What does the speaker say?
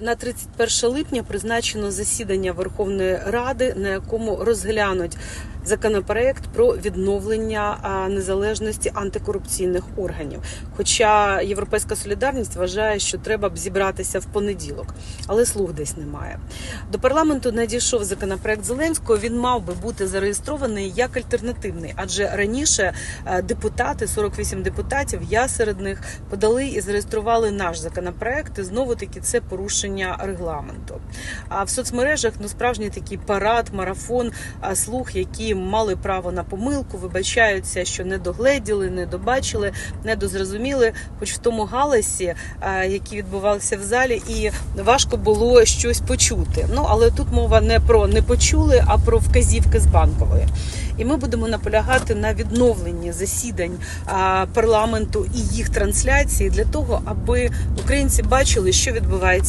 На 31 липня призначено засідання Верховної Ради, на якому розглянуть законопроект про відновлення незалежності антикорупційних органів. Хоча Європейська солідарність вважає, що треба б зібратися в понеділок, але слух десь немає. До парламенту надійшов законопроект Зеленського. Він мав би бути зареєстрований як альтернативний, адже раніше депутати, 48 депутатів, я серед них подали і зареєстрували наш законопроект. І знову таки це порушення регламенту. А в соцмережах ну справжній такий парад, марафон слух, які мали право на помилку, вибачаються, що не догледіли, не добачили, не дозрозуміли, хоч в тому галасі, а, який відбувався в залі, і важко було щось почути. Ну але тут мова не про не почули, а про вказівки з банкової. І ми будемо наполягати на відновленні засідань парламенту і їх трансляції для того, аби українці бачили, що відбувається.